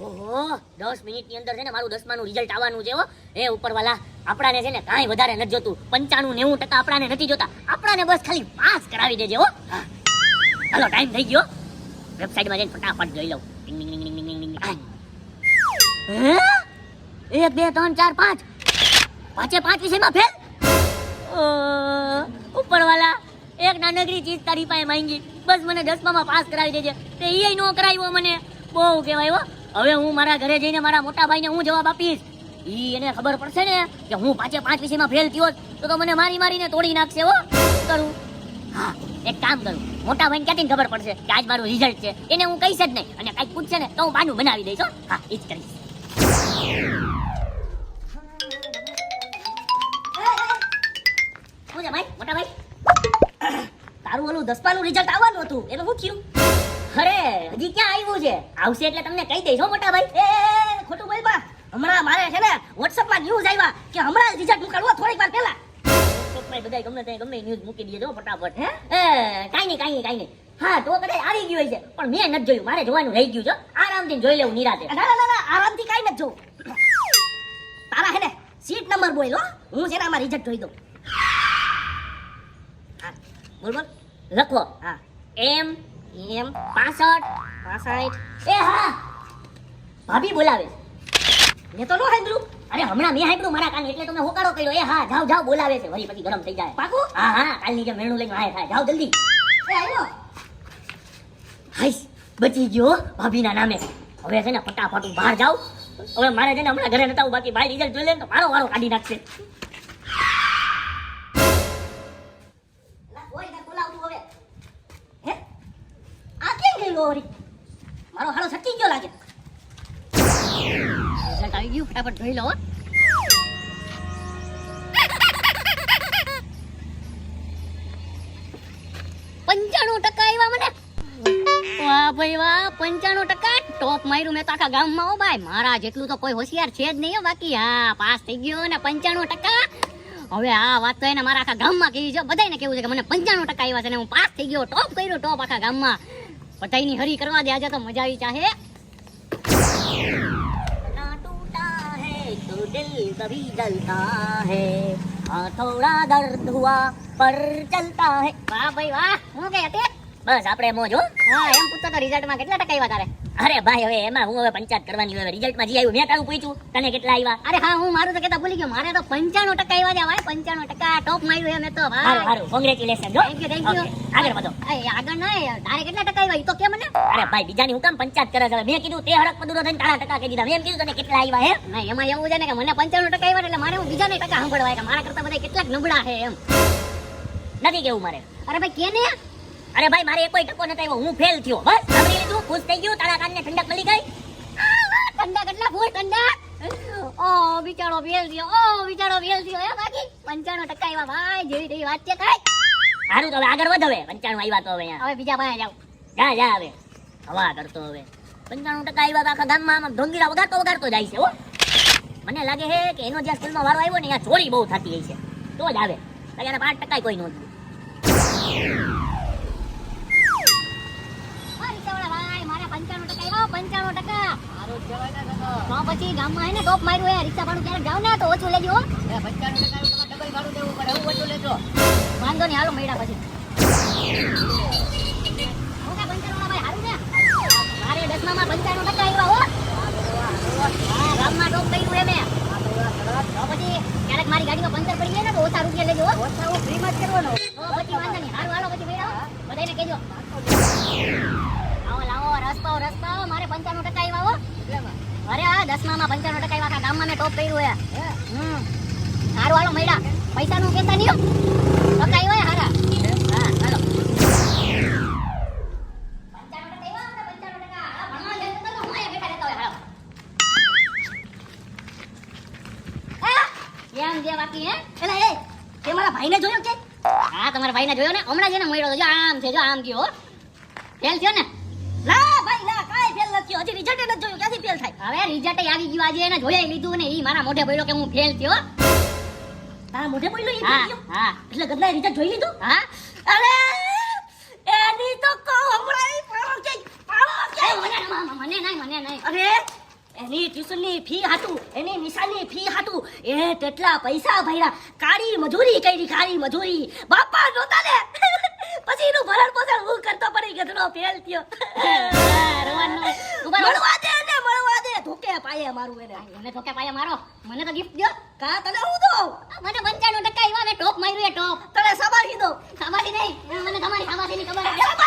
ઓહો, દસ મિનિટની અંદર છે ને મારું દસમાનું રિઝલ્ટ આવવાનું છે હો. એ ઉપરવાલા, આપણાને છે ને કાંઈ વધારે નથી જોતું. પંચાણું નેવું ટકા આપણાને નથી જોતા. આપણાને બસ ખાલી પાસ કરાવી દેજે હો. હાલો ટાઈમ થઈ ગયો. વેબસાઇટમાં જઈને ફટાફટ જોઈ લઉં? એક, બે, ત્રણ, ચાર, પાંચ. પાંચે પાંચ વિષયમાં ફેલ ઉપરવાલા, એક નાનકડી ચીજ તારી પાસે માંગી. બસ મને દસમામાં પાસ કરાવી દેજે. તે એ નો કરાવ્યો મને. બહુ કહેવાય હો. હવે હું મારા ઘરે જઈને મારા મોટા ભાઈને હું જવાબ આપીશ. ઈ એને ખબર પડશે ને કે હું પાંચે પાંચ વિષયમાં ફેલ થયો તો તો મને મારી મારીને તોડી નાખશે હો. કરું? હા, એક કામ કરું. મોટા ભાઈને ક્યાંથી ખબર પડશે કે આજ મારું રિઝલ્ટ છે? એને હું કહીશ જ નહીં. અને કાંઈક પૂછશે ને તો હું બાનું બનાવી દઈશ હો. એ જ કરીશ. શું છે, ભાઈ? મોટા ભાઈ? તારું ઓલું દસમાનું રિઝલ્ટ આવવાનું હતું. એનું શું થયું? અરે હજી ક્યાં આવ્યું છે? આવશે એટલે તમને કહી દઈશ હો મોટા ભાઈ એ ખોટું બોલ બા. હમણાં મારે છે ને વોટ્સઅપમાં ન્યૂઝ આવ્યા કે હમણાં રિઝલ્ટ નીકળવો થોડીક વાર પહેલા. ભાઈ બધા ગમે તે ગમે ન્યૂઝ મૂકી દેજો ફટાફટ હે? કાઈ નહીં કાઈ નહીં કાઈ નહીં. હા તો કદાચ આવી ગયું છે પણ મેં નથી જોયું. મારે જોવાનું રહી ગયું છે. આરામથી જોઈ લેવું નિરાતે. ના ના ના, આરામથી કાંઈ નથી જોવું. તારા હે ને સીટ નંબર બોલ હો. હું છે ને આમાં રિઝલ્ટ જોઈ દઉં. બોલ બોલ. લખો. હા. એમ એમ પાસઠ પાસઠ. એ હા. ભાભી બોલાવે મેં તો નો સાંભળ્યું. અરે હમણાં મેં સાંભળ્યું મારા કાન એટલે તમે હોકારો કર્યો. એ હા જાવ જાવ બોલાવે છે. વળી પછી ગરમ થઈ જાય. પાકું? હા હા કાલની જે મેણું લઈને આયા થાય જાઓ જલ્દી. એ આવ્યો હાઈશ બચી ગયો ભાભીના નામે. હવે છે ને ફટાફટ હું બહાર જાઉં. હવે મારે છે ને હમણાં ઘરે નતા બાકી બાય રિઝલ્ટ જોઈ લે ને તો મારો વારો કાઢી નાખશે. ટકા ટોપ માર્યું મેં તો આખા ગામમાં, હો મારા જેટલું તો કોઈ હોશિયાર છે જ નહીં બાકી હા, પાસ થઈ ગયો ને પંચાણું ટકા. હવે આ વાત તો એને મારા આખા ગામમાં કહી છે. બધાને કેવું છે કે મને પંચાણું ટકા આવ્યા છે ને હું પાસ થઈ ગયો, ટોપ કર્યો ટોપ આખા ગામમાં. બધાની હરી કરવા દે આજે તો મજા આવી ચાહે ना टूटा है तो दिल कभी जलता है हाँ थोड़ा दर्द हुआ पर चलता है વાહ ભાઈ વાહ હું કઈ હતી બસ આપણે મોજ હો હા એમ પૂછતો તો રિઝલ્ટમાં કેટલા ટકા આવ્યા તારે અરે ભાઈ હવે એમાં હું હવે પંચાયત કરવાની હવે રિઝલ્ટમાં જે આવ્યું મેં તારું પૂછ્યું તને કેટલા આવ્યા? અરે હા હું મારું તો કેતા ભૂલી ગયો. મારે તો પંચાણું ટકા આવ્યા છે ભાઈ પંચાણું ટકા ટોપ માર્યું મેં તો ભાઈ. સારું કોંગ્રેચ્યુલેશન જો Thank you, thank you. આગળ વધો. આગળ ના તારે કેટલા ટકા આવ્યા? તો કે મને. અરે ભાઈ બીજાની હું કામ પંચાયત કરે છે? મેં કીધું તે હડક પદુરો થઈને તારા ટકા કહી દીધા. મેં એમ કીધું તને કેટલા આવ્યા હે? ના એમાં એવું છે ને કે મને પંચાણું ટકા આવ્યા એટલે મારે હું બીજાને ટકા સાંભળવા કે મારા કરતા બધા કેટલાક નબળા છે એમ. નથી કેવું મારે. અરે ભાઈ કેને? અરે ભાઈ મારે કોઈ ટકો નથી આવ્યો હું ફેલ થયો બસ. ખુશ થઈ ગયું તારા કાનને ઠંડક મળી ગઈ? ઠંડક કેટલા ફૂલ ઠંડક. ઓ બિચારો વેલ થયો ઓ બિચારો વેલ થયો હે બાકી? પંચાણું ટકા એવા ભાઈ જેવી તેવી વાત છે કાંઈ સારું તો હવે આગળ વધ હવે પંચાણું આવ્યા તો હવે હવે બીજા પાસે જાવ જા જા હવે. હવા કરતો હવે. પંચાણું ટકા આવ્યા તો આખા ગામમાં આમ ઢોંગીરા વગાડતો વગાડતો જાય છે હો. મને લાગે છે કે એનો જ્યાં સ્કૂલમાં વારો આવ્યો ને ત્યાં ચોરી બહુ થતી હોય છે. તો જ આવે. એને પાંચ ટકા કોઈ નહોતું. તો પછી ગામમાં હે ને ટોપ માર્યું હે રિક્ષા ભાડું ક્યારેક જાવ ને તો ઓછું લેજો હો. વાંધો નહીં હાલો મળ્યા પછી. ઓકે પંચાણુંવાળા ભાઈ હારું ને મારે દસમામાં પંચાણું ટકા આવ્યા હો. હા ગામમાં ટોપ કર્યું હે મેં. તો પછી ક્યારેક મારી ગાડીમાં પંચર પડી જાય ને તો ઓછા રૂપિયા લેજો હો. તો પછી વાંધો નહીં હારું હાલો પછી મળ્યા બધાને કહેજો. આવો, લાવો રસ્તો રસ્તો મારે પંચાણું ટકા આવ્યા અરે આ દસમામાં પંચાણું ટકા આવ્યા ગામમાં મેં ટોપ કર્યું હારું, હાલો, મળ્યા. પૈસાનું કહેતા નહીં હો. ટકા આવ્યા હારા હા હાલો. બાકી હે. એ મારા ભાઈને જોયો કે? હા, તમારા ભાઈને જોયો ને? હમણાં છે ને મળ્યો તો જો આમ છે આમ ગયો, હો. ફેલ થયો ને? ના ભાઈ ના કાંઈ ફેલ નથી. હજી રિઝલ્ટ નથી જોયું. ક્યાંથી ફેલ થાય? હવે રિઝલ્ટ આવી ગયું આજે એને જોયા લીધું ને ઈ મારા મોઢે બોલ્યો કે હું ફેલ થયો. તારા મોઢે બોલ્યો ઈ ફેલ થયો? હા. એટલે ગધેડાએ રિઝલ્ટ જોઈ લીધું? હા. અરે એની તો કહું હમણાં પાડો કે પાડો કે? મને મને નહીં મને નહીં. અરે એની ટ્યુશનની ફી હાટું એની નિશાની ફી હાટું. એ તેટલા પૈસા ભર્યા. કાળી મજૂરી કરી કાળી મજૂરી. બાપા નોતા ને પછી એનું ભરણ પોષણ હું કરતો પડી ગધડો ફેલ થયો. રોવાનું. મળવા દે ને મળવા દે. ધોકે પાયે મારું એને. મને ધોકે પાયા મારો? મને તો ગિફ્ટ દો કા તને હું દો મને પંચાણું ટકા એવા મેં ટોપ માર્યું એ ટોપ. તને સબારી દો સામાથી નહીં. મને તમારી સામાથીની ખબર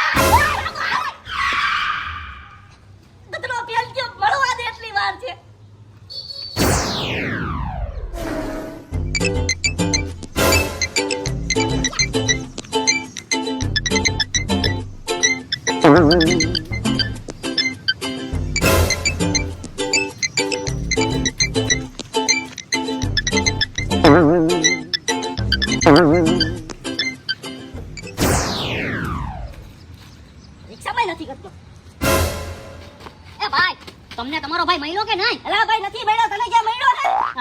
તમને તમારો ભાઈ મળ્યો કે નહીં? અલા ભાઈ નથી મળ્યો. તને ક્યાં મળ્યો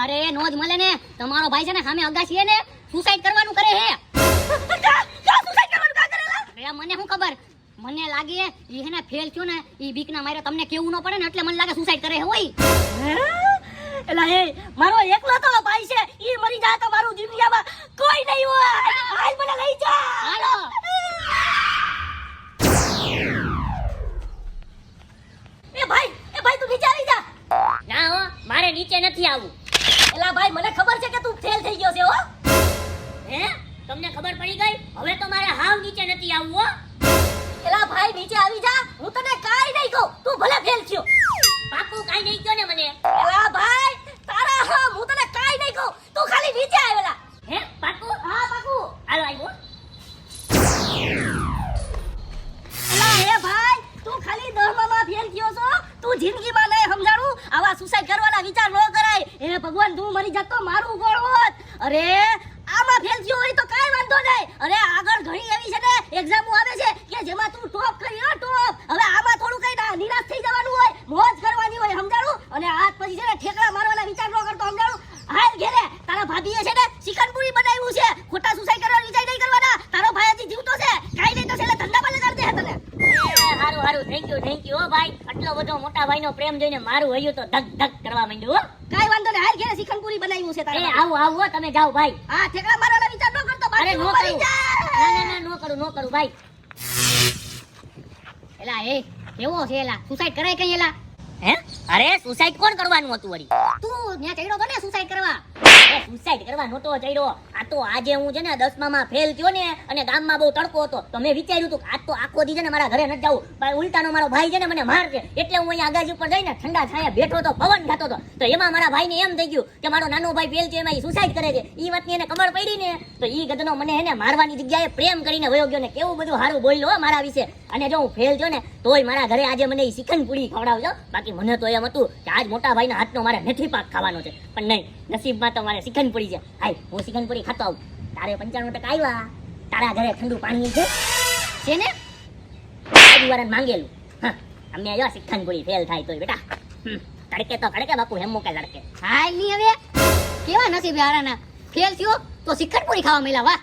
અરે નો જ મળે ને. તમારો ભાઈ છે ને સામે અગાસી ને. સુસાઇડ કરવાનું કરે હે. મને શું ખબર? મને લાગે ઈ હેને ફેલ થયો ને ઈ બીક ના મારે તમને કેવું ન પડે ને એટલે મને લાગે સુસાઇડ કરે હોય એલા એ મારો એકલો તો ભાઈ છે. ઈ મરી જાય તો મારું દુનિયામાં કોઈ નહીં હોય. હાલ મને લઈ જા. હાલો એ ભાઈ, તું નીચે આવી જા. ના હો, મારે નીચે નથી આવવું. એલા ભાઈ, મને ખબર છે કે તું ફેલ થઈ ગયો છે, હો. હે? તમને ખબર પડી ગઈ? હવે તો મારે હાવ નીચે નથી આવવું, હો. એલા ભાઈ, નીચે આવી જા. હું તને કાઈ નહીં કહું. તું ભલે ફેલ થયો. પાકું કાઈ નહીં કયો ને મને. એલા ભાઈ, તારા હા હું તને કાઈ નહીં કહું તું ખાલી નીચે આવેલા હે પાકું હા બાકુ હાલો આવ્યો એલા હે ભાઈ તું ખાલી દહમામાં ફેલ થયો છો તું જિંદગીમાં નહીં સમજાણું આવા સુસાઈડ કરવાના વિચાર ન કરાય હે ભગવાન તું મરી જાત તો મારું ગોળ હોત અરે, આમાં ફેલ થયો હોય તો કાઈ વાંધો નહીં. અરે, આગળ ઘણી એવી છે ને એક્ઝામો આવે છે કે જેમાં તું ટોપ કરી, હો ટોપ હવે આમાં થોડું કઈ નિરાશ થઈ જવાનું હોય, મોજ કરવાની હોય, સમજાણું? અને આ પછી છે ને ઠેકડા મારવાના વિચાર ન કરતો, સમજાણું? હાલ ઘેરે, તારા ભાભીએ છે ને ચિકનપુરી બનાવ્યું છે, ખોટા સુસાઈડ કરવાનો વિચાર નહીં કરવાના તારો ભાઈ હજી જીવતો છે કાઈ નહીં તો છેલ્લે ધંધામાં લગાડી દે તને એ, હારું હારું થેન્ક યુ થેન્ક યુ ભાઈ. આટલો બધો મોટા ભાઈનો પ્રેમ જોઈને મારું હૈયું તો ધક ધક કરવા માંડ્યું હો. કાઈ વાંધો નહીં. હાલ ઘેરે ચિકનપુરી બનાવ્યું છે એ આવો આવું આવું તમે જાઓ ભાઈ. હા ઠેકડા મારવાનો વિચાર ન કરતો અરે નો કરું. ના ના ના નો કરું નો કરું ભાઈ. એલા એ કેવો છે એલા? સુસાઇડ કરાય કઈ એલા? હે? અરે સુસાઇડ કોણ કરવાનું હતું વળી? તું ત્યાં ચડ્યો તો ને સુસાઇડ કરવા. એ સુસાઈડ કરવા નહોતો ચડ્યો. આ તો આજે હું છે ને દસમામાં ફેલ થયો ને, અને ગામમાં બહુ તડકો હતો, તો મેં વિચાર્યું હતું કે આજ તો આખો દી છે ને મારા ઘરે નથી જવું પણ ઉલટાનો મારો ભાઈ છે ને મને મારશે એટલે હું અહીંયા આગાજી ઉપર જઈને ઠંડા છાયા બેઠો હતો પવન ખાતો હતો. તો એમાં મારા ભાઈને એમ થઈ ગયું કે મારો નાનો ભાઈ ફેલ છે, એમાં સુસાઈડ કરે છે. એ વાતની એને ખબર પડી ને, તો એ ગદનો મને એને મારવાની જગ્યાએ પ્રેમ કરીને વયો ગયો ને કેવું બધું સારું બોલ્યો મારા વિશે. અને જો હું ફેલ થયો ને, તોય મારા ઘરે આજે મને એ ચિકન પૂરી ખવડાવજો. બાકી મને તો એમ હતું કે આજ મોટા ભાઈના હાથનો મારે મેથી પાક ખાવાનો છે. પણ નહીં, નસીબમાં તો ચિકન છે હાય, હું શિખનપુરી ખાતો આવું. તારે પંચાણું ટકા આવ્યા તારા ઘરે ઠંડુ પાણી છે. છે ને? પરિવારને માંગેલું. હા, અમે જો શિખનપુરી ફેલ થાય તોય બેટા. તડકે તો કડકે બાપુ, હેમ મૂકે લડકે. હાય, ની હવે? કેવા નસીબ હારાના? ફેલ થયો? તો શિખનપુરી ખાવા મળ્યા, વાહ.